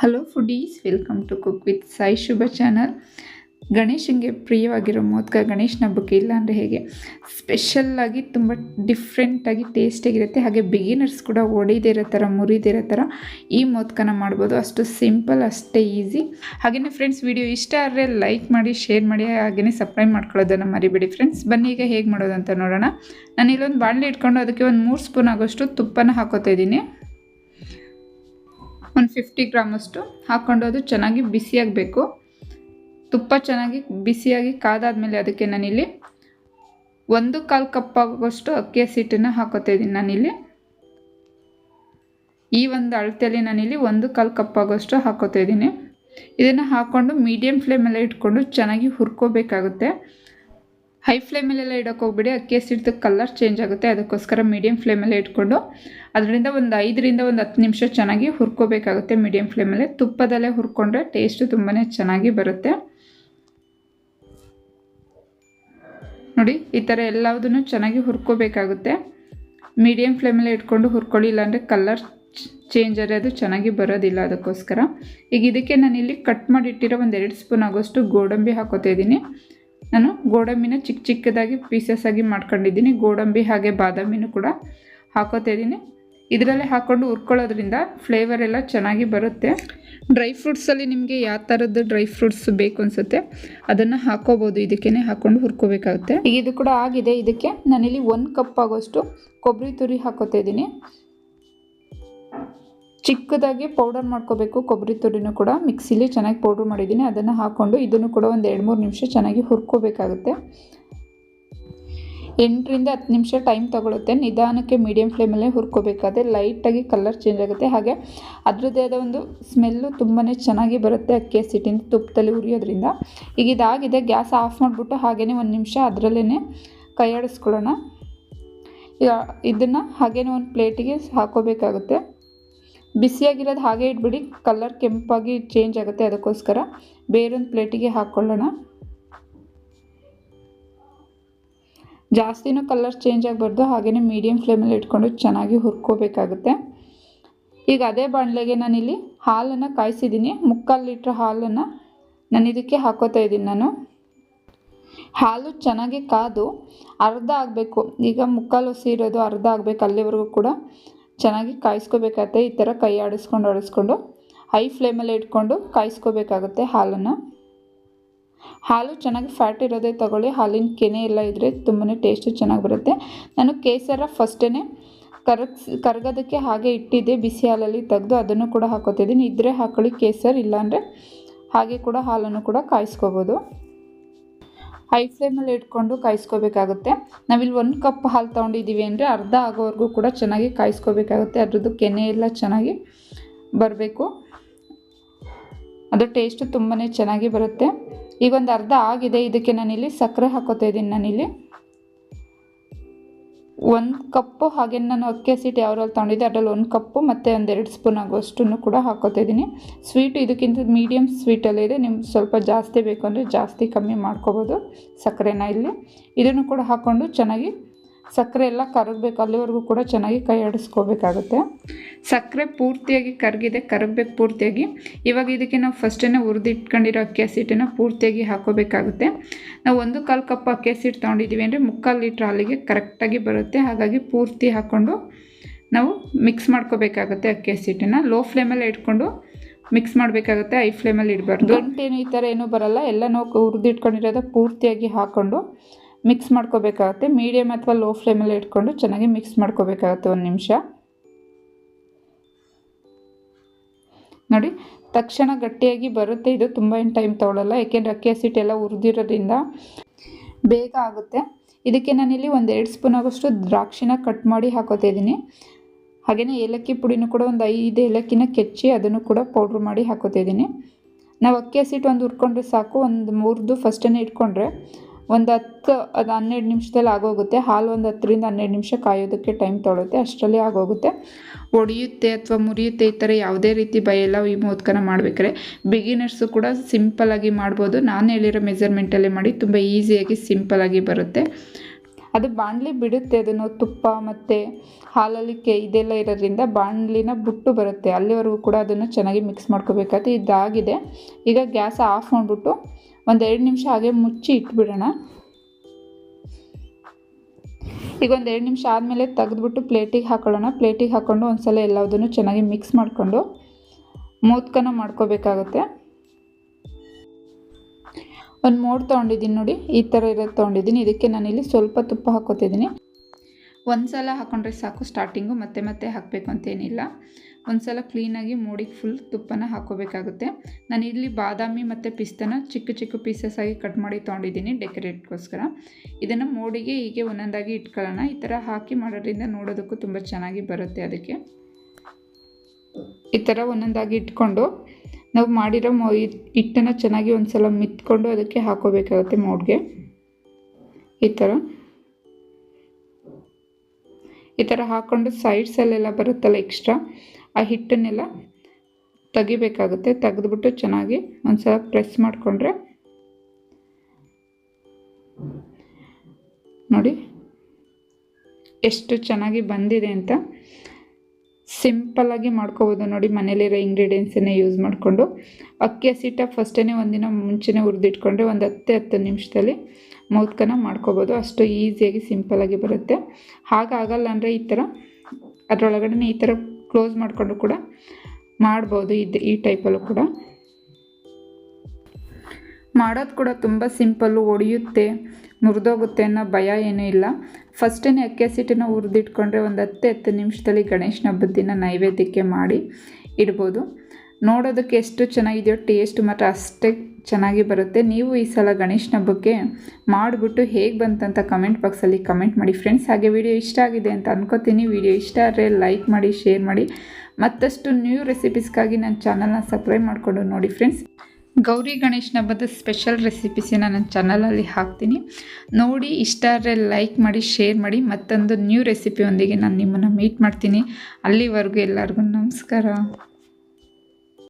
Hello foodies welcome to cook with Sai Shubha channel ಗಣೇಶನಿಗೆ ಪ್ರಿಯವಾಗಿರೋ ಮೋದಕ ಗಣೇಶನ ಹಬ್ಬಕ್ಕೆ ಇಲ್ಲ ಅಂದರೆ ಹೇಗೆ? ಸ್ಪೆಷಲ್ಲಾಗಿ ತುಂಬ ಡಿಫ್ರೆಂಟಾಗಿ ಟೇಸ್ಟಿಯಾಗಿರುತ್ತೆ ಹಾಗೆ ಬಿಗಿನರ್ಸ್ ಕೂಡ ಹೊಡಿದಿರೋ ಥರ ಮುರಿದಿರೋ ಥರ ಈ ಮೋದಕನ ಮಾಡ್ಬೋದು. ಅಷ್ಟು ಸಿಂಪಲ್ ಅಷ್ಟೇ ಈಸಿ ಹಾಗೆಯೇ ಫ್ರೆಂಡ್ಸ್ ವಿಡಿಯೋ ಇಷ್ಟ ಆದರೆ ಲೈಕ್ ಮಾಡಿ ಶೇರ್ ಮಾಡಿ ಹಾಗೆಯೇ ಸಬ್ಸ್ಕ್ರೈಬ್ ಮಾಡ್ಕೊಳ್ಳೋದನ್ನು ಮರಿಬೇಡಿ ಫ್ರೆಂಡ್ಸ್ ಬನ್ನಿ ಈಗ ಹೇಗೆ ಮಾಡೋದು ಅಂತ ನೋಡೋಣ. ನಾನು ಇಲ್ಲೊಂದು ಬಾಣಲೆ ಇಟ್ಕೊಂಡು ಅದಕ್ಕೆ ಒಂದು ಮೂರು ಸ್ಪೂನ್ ಆಗೋಷ್ಟು ತುಪ್ಪನ ಹಾಕೋತಾ ಇದ್ದೀನಿ. ಒಂದು ಫಿಫ್ಟಿ ಗ್ರಾಮಷ್ಟು ಹಾಕ್ಕೊಂಡು ಅದು ಚೆನ್ನಾಗಿ ಬಿಸಿಯಾಗಬೇಕು. ತುಪ್ಪ ಚೆನ್ನಾಗಿ ಬಿಸಿಯಾಗಿ ಕಾದಾದಮೇಲೆ ಅದಕ್ಕೆ ನಾನಿಲ್ಲಿ ಒಂದು ಕಾಲು ಕಪ್ ಆಗುವಷ್ಟು ಅಕ್ಕಿ ಹಸಿಟ್ಟನ್ನು ಹಾಕೋತಾ ಇದ್ದೀನಿ ನಾನಿಲ್ಲಿ. ಈ ಒಂದು ಅಳತೆಯಲ್ಲಿ ನಾನಿಲ್ಲಿ ಒಂದು ಕಾಲು ಕಪ್ ಆಗೋಷ್ಟು ಹಾಕೋತಾ ಇದ್ದೀನಿ. ಇದನ್ನು ಹಾಕ್ಕೊಂಡು ಮೀಡಿಯಮ್ ಫ್ಲೇಮಲ್ಲೇ ಇಟ್ಕೊಂಡು ಚೆನ್ನಾಗಿ ಹುರ್ಕೋಬೇಕಾಗುತ್ತೆ. ಹೈ ಫ್ಲೇಮಲ್ಲೆಲ್ಲ ಇಡೋಕೆ ಹೋಗ್ಬಿಡಿ. ಅಕ್ಕಿ ಹಸಿಟ್ಟು ಕಲರ್ ಚೇಂಜ್ ಆಗುತ್ತೆ. ಅದಕ್ಕೋಸ್ಕರ ಮೀಡಿಯಮ್ ಫ್ಲೇಮಲ್ಲೇ ಇಟ್ಕೊಂಡು ಅದರಿಂದ ಒಂದು ಐದರಿಂದ ಒಂದು ಹತ್ತು ನಿಮಿಷ ಚೆನ್ನಾಗಿ ಹುರ್ಕೋಬೇಕಾಗುತ್ತೆ ಮೀಡಿಯಮ್ ಫ್ಲೇಮಲ್ಲೇ ತುಪ್ಪದಲ್ಲೇ ಹುರ್ಕೊಂಡ್ರೆ ಟೇಸ್ಟು ತುಂಬಾ ಚೆನ್ನಾಗಿ ಬರುತ್ತೆ. ನೋಡಿ, ಈ ಥರ ಎಲ್ಲದನ್ನು ಚೆನ್ನಾಗಿ ಹುರ್ಕೋಬೇಕಾಗುತ್ತೆ. ಮೀಡಿಯಮ್ ಫ್ಲೇಮಲ್ಲೇ ಇಟ್ಕೊಂಡು ಹುರ್ಕೊಳ್ಳಿ, ಇಲ್ಲಾಂದರೆ ಕಲರ್ ಚೇಂಜ್ ಆದರೆ ಅದು ಚೆನ್ನಾಗಿ ಬರೋದಿಲ್ಲ ಅದಕ್ಕೋಸ್ಕರ. ಈಗ ಇದಕ್ಕೆ ನಾನು ಇಲ್ಲಿ ಕಟ್ ಮಾಡಿಟ್ಟಿರೋ ಒಂದು ಎರಡು ಸ್ಪೂನ್ ಆಗೋಷ್ಟು ಗೋಡಂಬಿ ಹಾಕೋತಾ ಇದ್ದೀನಿ. ನಾನು ಗೋಡಂಬಿನ ಚಿಕ್ಕ ಚಿಕ್ಕದಾಗಿ ಪೀಸಸ್ ಆಗಿ ಮಾಡ್ಕೊಂಡಿದ್ದೀನಿ. ಗೋಡಂಬಿ ಹಾಗೆ ಬಾದಾಮಿನೂ ಕೂಡ ಹಾಕೋತಾ ಇದ್ದೀನಿ. ಇದರಲ್ಲೇ ಹಾಕ್ಕೊಂಡು ಹುರ್ಕೊಳ್ಳೋದ್ರಿಂದ ಫ್ಲೇವರ್ ಎಲ್ಲ ಚೆನ್ನಾಗಿ ಬರುತ್ತೆ. ಡ್ರೈ ಫ್ರೂಟ್ಸಲ್ಲಿ ನಿಮಗೆ ಯಾವ ಥರದ್ದು ಡ್ರೈ ಫ್ರೂಟ್ಸ್ ಬೇಕು ಅನಿಸುತ್ತೆ, ಅದನ್ನು ಹಾಕೋಬೋದು. ಇದಕ್ಕೇ ಹಾಕ್ಕೊಂಡು ಹುರ್ಕೋಬೇಕಾಗುತ್ತೆ. ಈಗ ಇದು ಕೂಡ ಆಗಿದೆ. ಇದಕ್ಕೆ ನಾನಿಲ್ಲಿ ಒಂದು ಕಪ್ ಆಗೋಷ್ಟು ಕೊಬ್ಬರಿ ತುರಿ ಹಾಕೋತಾ ಇದ್ದೀನಿ. ಚಿಕ್ಕದಾಗಿ ಪೌಡರ್ ಮಾಡ್ಕೋಬೇಕು, ಕೊಬ್ಬರಿ ತುರಿನೂ ಕೂಡ ಮಿಕ್ಸಿಲಿ ಚೆನ್ನಾಗಿ ಪೌಡ್ರ್ ಮಾಡಿದ್ದೀನಿ. ಅದನ್ನು ಹಾಕ್ಕೊಂಡು ಇದನ್ನು ಕೂಡ ಒಂದು ಎರಡು ಮೂರು ನಿಮಿಷ ಚೆನ್ನಾಗಿ ಹುರ್ಕೋಬೇಕಾಗುತ್ತೆ. ಎಂಟರಿಂದ ಹತ್ತು ನಿಮಿಷ ಟೈಮ್ ತೊಗೊಳುತ್ತೆ. ನಿಧಾನಕ್ಕೆ ಮೀಡಿಯಮ್ ಫ್ಲೇಮಲ್ಲೇ ಹುರ್ಕೋಬೇಕಾದ್ರೆ ಲೈಟಾಗಿ ಕಲರ್ ಚೇಂಜ್ ಆಗುತ್ತೆ. ಹಾಗೆ ಅದರದ್ದೇ ಆದ ಒಂದು ಸ್ಮೆಲ್ಲು ತುಂಬಾ ಚೆನ್ನಾಗಿ ಬರುತ್ತೆ ಅಕ್ಕಿ ಹಸಿಟ್ಟಿಂದ ತುಪ್ಪದಲ್ಲಿ ಉರಿಯೋದ್ರಿಂದ. ಈಗ ಇದಾಗಿದೆ. ಗ್ಯಾಸ್ ಆಫ್ ಮಾಡಿಬಿಟ್ಟು ಹಾಗೇ ಒಂದು ನಿಮಿಷ ಅದರಲ್ಲೇ ಕೈಯಾಡಿಸ್ಕೊಳ್ಳೋಣ. ಇದನ್ನು ಹಾಗೇ ಒಂದು ಪ್ಲೇಟಿಗೆ ಹಾಕೋಬೇಕಾಗುತ್ತೆ. ಬಿಸಿಯಾಗಿರೋದು ಹಾಗೆ ಇಟ್ಬಿಡಿ ಕಲರ್ ಕೆಂಪಾಗಿ ಚೇಂಜ್ ಆಗುತ್ತೆ ಅದಕ್ಕೋಸ್ಕರ. ಬೇರೊಂದು ಪ್ಲೇಟಿಗೆ ಹಾಕ್ಕೊಳ್ಳೋಣ ಜಾಸ್ತಿನೂ ಕಲರ್ ಚೇಂಜ್ ಆಗಬಾರ್ದು ಹಾಗೆಯೇ ಮೀಡಿಯಮ್ ಫ್ಲೇಮಲ್ಲಿ ಇಟ್ಕೊಂಡು ಚೆನ್ನಾಗಿ ಹುರ್ಕೋಬೇಕಾಗುತ್ತೆ. ಈಗ ಅದೇ ಬಾಣಲೆಗೆ ನಾನಿಲ್ಲಿ ಹಾಲನ್ನು ಕಾಯಿಸಿದ್ದೀನಿ. ಮುಕ್ಕಾಲು ಲೀಟ್ರ್ ಹಾಲನ್ನು ನಾನು ಇದಕ್ಕೆ ಹಾಕೋತಾ ಇದ್ದೀನಿ ನಾನು. ಹಾಲು ಚೆನ್ನಾಗಿ ಕಾದು ಅರ್ಧ ಆಗಬೇಕು. ಈಗ ಮುಕ್ಕಾಲು ಇರೋದು ಅರ್ಧ ಆಗಬೇಕು ಅಲ್ಲಿವರೆಗೂ ಕೂಡ. ಚೆನ್ನಾಗಿ ಕಾಯಿಸ್ಕೋಬೇಕಾಗತ್ತೆ. ಈ ಥರ ಕೈ ಆಡಿಸ್ಕೊಂಡು ಆಡಿಸ್ಕೊಂಡು, ಹೈ ಫ್ಲೇಮಲ್ಲಿ ಇಟ್ಕೊಂಡು ಕಾಯಿಸ್ಕೋಬೇಕಾಗುತ್ತೆ ಹಾಲನ್ನು. ಹಾಲು ಚೆನ್ನಾಗಿ ಫ್ಯಾಟ್ ಇರೋದೇ ತಗೊಳ್ಳಿ. ಹಾಲಿನ ಕೆನೆ ಎಲ್ಲ ಇದ್ದರೆ ತುಂಬಾ ಟೇಸ್ಟು ಚೆನ್ನಾಗಿ ಬರುತ್ತೆ. ನಾನು ಕೇಸರ ಫಸ್ಟೇ ಕರಗ್ಸ್, ಕರಗೋದಕ್ಕೆ ಹಾಗೆ ಇಟ್ಟಿದ್ದೆ. ಬಿಸಿ ಹಾಲಲ್ಲಿ ತೆಗೆದು ಅದನ್ನು ಕೂಡ ಹಾಕೋತಿದ್ದೀನಿ. ಇದ್ದರೆ ಹಾಕೊಳ್ಳಿ ಕೇಸರ್, ಇಲ್ಲಾಂದರೆ ಹಾಗೆ ಕೂಡ ಹಾಲನ್ನು ಕೂಡ ಕಾಯಿಸ್ಕೋಬೋದು. ಹೈ ಫ್ಲೇಮಲ್ಲಿ ಇಟ್ಕೊಂಡು ಕಾಯಿಸ್ಕೋಬೇಕಾಗುತ್ತೆ. ನಾವಿಲ್ಲಿ ಒಂದು ಕಪ್ ಹಾಲು ತೊಗೊಂಡಿದ್ದೀವಿ ಅಂದರೆ ಅರ್ಧ ಆಗೋವರೆಗೂ ಕೂಡ ಚೆನ್ನಾಗಿ ಕಾಯಿಸ್ಕೋಬೇಕಾಗುತ್ತೆ. ಅದರದ್ದು ಕೆನೆ ಎಲ್ಲ ಚೆನ್ನಾಗಿ ಬರಬೇಕು. ಅದು ಟೇಸ್ಟು ತುಂಬಾ ಚೆನ್ನಾಗಿ ಬರುತ್ತೆ. ಈಗ ಒಂದು ಅರ್ಧ ಆಗಿದೆ. ಇದಕ್ಕೆ ನಾನಿಲ್ಲಿ ಸಕ್ಕರೆ ಹಾಕೋತಾ ಇದ್ದೀನಿ ನಾನಿಲ್ಲಿ. ಒಂದು ಕಪ್ಪು ಹಾಗೆ ನಾನು ಅಕ್ಕಿ ಹಸಿಟ್ಟು ಯಾವ್ರಲ್ಲಿ ತೊಗೊಂಡಿದ್ದೆ, ಅದರಲ್ಲಿ ಒಂದು ಕಪ್ಪು ಮತ್ತು ಒಂದೆರಡು ಸ್ಪೂನ್ ಆಗೋಷ್ಟನ್ನು ಕೂಡ ಹಾಕೋತಾ ಇದ್ದೀನಿ. ಸ್ವೀಟು ಇದಕ್ಕಿಂತ ಮೀಡಿಯಮ್ ಸ್ವೀಟಲ್ಲೇ ಇದೆ. ನಿಮ್ಗೆ ಸ್ವಲ್ಪ ಜಾಸ್ತಿ ಬೇಕು ಅಂದರೆ ಜಾಸ್ತಿ ಕಮ್ಮಿ ಮಾಡ್ಕೋಬೋದು ಸಕ್ಕರೆನ ಇಲ್ಲಿ. ಇದನ್ನು ಕೂಡ ಹಾಕ್ಕೊಂಡು ಚೆನ್ನಾಗಿ ಸಕ್ಕರೆ ಎಲ್ಲ ಕರಗಬೇಕು, ಅಲ್ಲಿವರೆಗೂ ಕೂಡ ಚೆನ್ನಾಗಿ ಕೈ ಆಡಿಸ್ಕೋಬೇಕಾಗುತ್ತೆ. ಸಕ್ಕರೆ ಪೂರ್ತಿಯಾಗಿ ಕರಗಿದೆ, ಕರಗಬೇಕು ಪೂರ್ತಿಯಾಗಿ. ಇವಾಗ ಇದಕ್ಕೆ ನಾವು ಫಸ್ಟೇ ಹುರಿದಿಟ್ಕೊಂಡಿರೋ ಅಕ್ಕಿ ಹಸಿಟ್ಟನ್ನು ಪೂರ್ತಿಯಾಗಿ ಹಾಕೋಬೇಕಾಗುತ್ತೆ. ನಾವು ಒಂದು ಕಾಲು ಕಪ್ ಅಕ್ಕಿ ಹಸಿಟ್ಟು ತೊಗೊಂಡಿದ್ದೀವಿ ಅಂದರೆ ಮುಕ್ಕಾಲು ಲೀಟ್ರ್ ಹಾಲಿಗೆ ಕರೆಕ್ಟಾಗಿ ಬರುತ್ತೆ. ಹಾಗಾಗಿ ಪೂರ್ತಿ ಹಾಕ್ಕೊಂಡು ನಾವು ಮಿಕ್ಸ್ ಮಾಡ್ಕೋಬೇಕಾಗುತ್ತೆ ಅಕ್ಕಿ ಹಸಿಟ್ಟನ್ನು ಲೋ ಫ್ಲೇಮಲ್ಲಿ ಇಟ್ಕೊಂಡು ಮಿಕ್ಸ್ ಮಾಡಬೇಕಾಗುತ್ತೆ ಐ ಫ್ಲೇಮಲ್ಲಿ ಇಡಬಾರ್ದು. ಗಂಟೇನು ಈ ಥರ ಏನೂ ಬರಲ್ಲ. ಎಲ್ಲ ನಾವು ಹುರಿದಿಟ್ಕೊಂಡಿರೋದು ಪೂರ್ತಿಯಾಗಿ ಹಾಕ್ಕೊಂಡು ಮಿಕ್ಸ್ ಮಾಡ್ಕೋಬೇಕಾಗತ್ತೆ. ಮೀಡಿಯಮ್ ಅಥವಾ ಲೋ ಫ್ಲೇಮಲ್ಲಿ ಇಟ್ಕೊಂಡು ಚೆನ್ನಾಗಿ ಮಿಕ್ಸ್ ಮಾಡ್ಕೋಬೇಕಾಗತ್ತೆ ಒಂದು ನಿಮಿಷ. ನೋಡಿ, ತಕ್ಷಣ ಗಟ್ಟಿಯಾಗಿ ಬರುತ್ತೆ. ಇದು ತುಂಬ ಏನು ಟೈಮ್ ತೊಗೊಳ್ಳಲ್ಲ ಯಾಕೆಂದರೆ ಅಕ್ಕಿ ಹಸಿಟ್ಟು ಎಲ್ಲ ಹುರಿದಿರೋದ್ರಿಂದ ಬೇಗ ಆಗುತ್ತೆ. ಇದಕ್ಕೆ ನಾನಿಲ್ಲಿ ಒಂದು ಎರಡು ಸ್ಪೂನ್ ಆಗೋಷ್ಟು ದ್ರಾಕ್ಷಿನ ಕಟ್ ಮಾಡಿ ಹಾಕೋತಾ ಇದ್ದೀನಿ. ಹಾಗೆಯೇ ಏಲಕ್ಕಿ ಪುಡಿನೂ ಕೂಡ ಒಂದು ಐದು ಏಲಕ್ಕಿನ ಕೆಚ್ಚಿ ಅದನ್ನು ಕೂಡ ಪೌಡ್ರ್ ಮಾಡಿ ಹಾಕೋತಾ ನಾವು ಅಕ್ಕಿ ಹಸಿಟ್ಟು ಒಂದು ಹುರ್ಕೊಂಡ್ರೆ ಸಾಕು. ಒಂದು ಮೂರ್ದು ಫಸ್ಟನ್ನೇ ಇಟ್ಕೊಂಡ್ರೆ ಒಂದು ಹತ್ತು, ಅದು ಹನ್ನೆರಡು ನಿಮಿಷದಲ್ಲಿ ಆಗೋಗುತ್ತೆ. ಹಾಲು ಒಂದು ಹತ್ತರಿಂದ ಹನ್ನೆರಡು ನಿಮಿಷ ಕಾಯೋದಕ್ಕೆ ಟೈಮ್ ತೊಗೊಳುತ್ತೆ ಅಷ್ಟರಲ್ಲಿ ಆಗೋಗುತ್ತೆ. ಒಡೆಯುತ್ತೆ ಅಥವಾ ಮುರಿಯುತ್ತೆ ಈ ಥರ ಯಾವುದೇ ರೀತಿ ಭಯ ಈ ಮೋದಕನ ಮಾಡ್ಬೇಕಾದ್ರೆ ಬಿಗಿನರ್ಸು ಕೂಡ ಸಿಂಪಲಾಗಿ ಮಾಡ್ಬೋದು. ನಾನು ಹೇಳಿರೋ ಮೆಜರ್ಮೆಂಟಲ್ಲೇ ಮಾಡಿ ತುಂಬ ಈಸಿಯಾಗಿ ಸಿಂಪಲಾಗಿ ಬರುತ್ತೆ. ಅದು ಬಾಣಲಿ ಬಿಡುತ್ತೆ ಅದನ್ನು. ತುಪ್ಪ ಮತ್ತು ಹಾಲಲ್ಲಿ ಕೆ, ಇದೆಲ್ಲ ಇರೋದ್ರಿಂದ ಬಾಣಲಿನ ಬುಟ್ಟು ಬರುತ್ತೆ. ಅಲ್ಲಿವರೆಗೂ ಕೂಡ ಅದನ್ನು ಚೆನ್ನಾಗಿ ಮಿಕ್ಸ್ ಮಾಡ್ಕೋಬೇಕಾದ್ರೆ ಇದಾಗಿದೆ. ಈಗ ಗ್ಯಾಸ್ ಆಫ್ ಮಾಡಿಬಿಟ್ಟು ಒಂದು ಎರಡು ನಿಮಿಷ ಹಾಗೆ ಮುಚ್ಚಿ ಇಟ್ಬಿಡೋಣ. ಈಗ ಒಂದು ಎರಡು ನಿಮಿಷ ಆದಮೇಲೆ ತೆಗೆದ್ಬಿಟ್ಟು ಪ್ಲೇಟಿಗೆ ಹಾಕೊಳ್ಳೋಣ. ಪ್ಲೇಟಿಗೆ ಹಾಕ್ಕೊಂಡು ಒಂದ್ಸಲ ಎಲ್ಲದನ್ನು ಚೆನ್ನಾಗಿ ಮಿಕ್ಸ್ ಮಾಡಿಕೊಂಡು ಮೋದಕನ ಮಾಡ್ಕೋಬೇಕಾಗುತ್ತೆ. ಒಂದು ಮೋಡ್ ತೊಗೊಂಡಿದ್ದೀನಿ ನೋಡಿ, ಈ ಥರ ಇರೋದು ತೊಗೊಂಡಿದ್ದೀನಿ. ಇದಕ್ಕೆ ನಾನಿಲ್ಲಿ ಸ್ವಲ್ಪ ತುಪ್ಪ ಹಾಕೋತಿದ್ದೀನಿ ಒಂದು ಸಲ ಹಾಕೊಂಡ್ರೆ ಸಾಕು ಸ್ಟಾರ್ಟಿಂಗು ಮತ್ತೆ ಮತ್ತೆ ಹಾಕಬೇಕು ಅಂತೇನಿಲ್ಲ. ಒಂದು ಸಲ ಕ್ಲೀನಾಗಿ ಮೋಡಿಗೆ ಫುಲ್ ತುಪ್ಪನ ಹಾಕೋಬೇಕಾಗುತ್ತೆ ನಾನು ಇಲ್ಲಿ ಬಾದಾಮಿ ಮತ್ತು ಪಿಸ್ತನ ಚಿಕ್ಕ ಚಿಕ್ಕ ಪೀಸಸ್ ಆಗಿ ಕಟ್ ಮಾಡಿ ತೊಗೊಂಡಿದ್ದೀನಿ ಡೆಕೋರೇಟ್ಗೋಸ್ಕರ ಇದನ್ನು ಮೋಡಿಗೆ ಹೀಗೆ ಒಂದೊಂದಾಗಿ ಇಟ್ಕೊಳ್ಳೋಣ. ಈ ಥರ ಹಾಕಿ ಮಾಡೋದ್ರಿಂದ ನೋಡೋದಕ್ಕೂ ತುಂಬ ಚೆನ್ನಾಗಿ ಬರುತ್ತೆ ಅದಕ್ಕೆ. ಈ ಥರ ಒಂದೊಂದಾಗಿ ಇಟ್ಕೊಂಡು ನಾವು ಮಾಡಿರೋ ಮೊ ಹಿಟ್ಟನ್ನು ಚೆನ್ನಾಗಿ ಒಂದು ಸಲ ಮಿತ್ಕೊಂಡು ಅದಕ್ಕೆ ಹಾಕೋಬೇಕಾಗುತ್ತೆ ಮೋಡ್ಗೆ. ಈ ಥರ ಈ ಥರ ಹಾಕ್ಕೊಂಡು ಸೈಡ್ಸಲ್ಲೆಲ್ಲ ಬರುತ್ತಲ್ಲ ಎಕ್ಸ್ಟ್ರಾ ಆ ಹಿಟ್ಟನ್ನೆಲ್ಲ ತೆಗಿಬೇಕಾಗುತ್ತೆ. ತೆಗೆದ್ಬಿಟ್ಟು ಚೆನ್ನಾಗಿ ಒಂದು ಸಲ ಪ್ರೆಸ್ ಮಾಡಿಕೊಂಡ್ರೆ ನೋಡಿ ಎಷ್ಟು ಚೆನ್ನಾಗಿ ಬಂದಿದೆ ಅಂತ. ಸಿಂಪಲ್ಲಾಗಿ ಮಾಡ್ಕೋಬೋದು ನೋಡಿ ಮನೇಲಿರೋ ಇಂಗ್ರೀಡಿಯೆಂಟ್ಸನ್ನೇ ಯೂಸ್ ಮಾಡಿಕೊಂಡು. ಅಕ್ಕಿ ಹಸಿಟ್ಟ ಫಸ್ಟೇ ಒಂದಿನ ಮುಂಚೆನೇ ಹುರಿದಿಟ್ಕೊಂಡ್ರೆ ಒಂದು ಹತ್ತು ಹತ್ತು ನಿಮಿಷದಲ್ಲಿ ಮೌತ್ಕನ ಮಾಡ್ಕೋಬೋದು. ಅಷ್ಟು ಈಸಿಯಾಗಿ ಸಿಂಪಲ್ಲಾಗಿ ಬರುತ್ತೆ. ಹಾಗಾಗಲ್ಲ ಅಂದರೆ ಈ ಥರ ಅದರೊಳಗಡೆ ಈ ಥರ ಕ್ಲೋಸ್ ಮಾಡಿಕೊಂಡು ಕೂಡ ಮಾಡ್ಬೋದು ಇದು ಈ ಟೈಪಲ್ಲೂ ಕೂಡ. ಮಾಡೋದು ಕೂಡ ತುಂಬ ಸಿಂಪಲ್ಲು ಒಡೆಯುತ್ತೆ, ಮುರಿದೋಗುತ್ತೆ ಅನ್ನೋ ಭಯ ಏನೂ ಇಲ್ಲ. ಫಸ್ಟೇ ಅಕ್ಕಿ ಹಸಿಟ್ಟಿನ ಹುರಿದಿಟ್ಕೊಂಡ್ರೆ ಒಂದು ಹತ್ತು ಹತ್ತು ನಿಮಿಷದಲ್ಲಿ ಗಣೇಶನ ಹಬ್ಬದ ನೈವೇದ್ಯಕ್ಕೆ ಮಾಡಿ ಇಡ್ಬೋದು. ನೋಡೋದಕ್ಕೆ ಎಷ್ಟು ಚೆನ್ನಾಗಿದೆಯೋ ಟೇಸ್ಟ್ ಮಾತ್ರ ಅಷ್ಟೇ ಚೆನ್ನಾಗಿ ಬರುತ್ತೆ. ನೀವು ಈ ಸಲ ಗಣೇಶನ ಹಬ್ಬಕ್ಕೆ ಮಾಡಿಬಿಟ್ಟು ಹೇಗೆ ಬಂತಂತ ಕಮೆಂಟ್ ಬಾಕ್ಸಲ್ಲಿ ಕಮೆಂಟ್ ಮಾಡಿ. ಫ್ರೆಂಡ್ಸ್ ಹಾಗೆ ವಿಡಿಯೋ ಇಷ್ಟ ಆಗಿದೆ ಅಂತ ಅನ್ಕೋತೀನಿ. ವಿಡಿಯೋ ಇಷ್ಟ ಆದರೆ ಲೈಕ್ ಮಾಡಿ ಶೇರ್ ಮಾಡಿ. ಮತ್ತಷ್ಟು ನ್ಯೂ ರೆಸಿಪೀಸ್ಗಾಗಿ ನನ್ನ ಚಾನಲ್ನ ಸಬ್ಸ್ಕ್ರೈಬ್ ಮಾಡಿಕೊಂಡು ನೋಡಿ ಫ್ರೆಂಡ್ಸ್ ಗೌರಿ ಗಣೇಶನ ಹಬ್ಬದ ಸ್ಪೆಷಲ್ ರೆಸಿಪೀಸಿನ ನನ್ನ ಚಾನಲಲ್ಲಿ ಹಾಕ್ತೀನಿ. ನೋಡಿ, ಇಷ್ಟ ಆದರೆ ಲೈಕ್ ಮಾಡಿ ಶೇರ್ ಮಾಡಿ. ಮತ್ತೊಂದು ನ್ಯೂ ರೆಸಿಪಿಯೊಂದಿಗೆ ನಾನು ನಿಮ್ಮನ್ನು ಮೀಟ್ ಮಾಡ್ತೀನಿ. ಅಲ್ಲಿವರೆಗೂ ಎಲ್ಲರಿಗೂ ನಮಸ್ಕಾರ.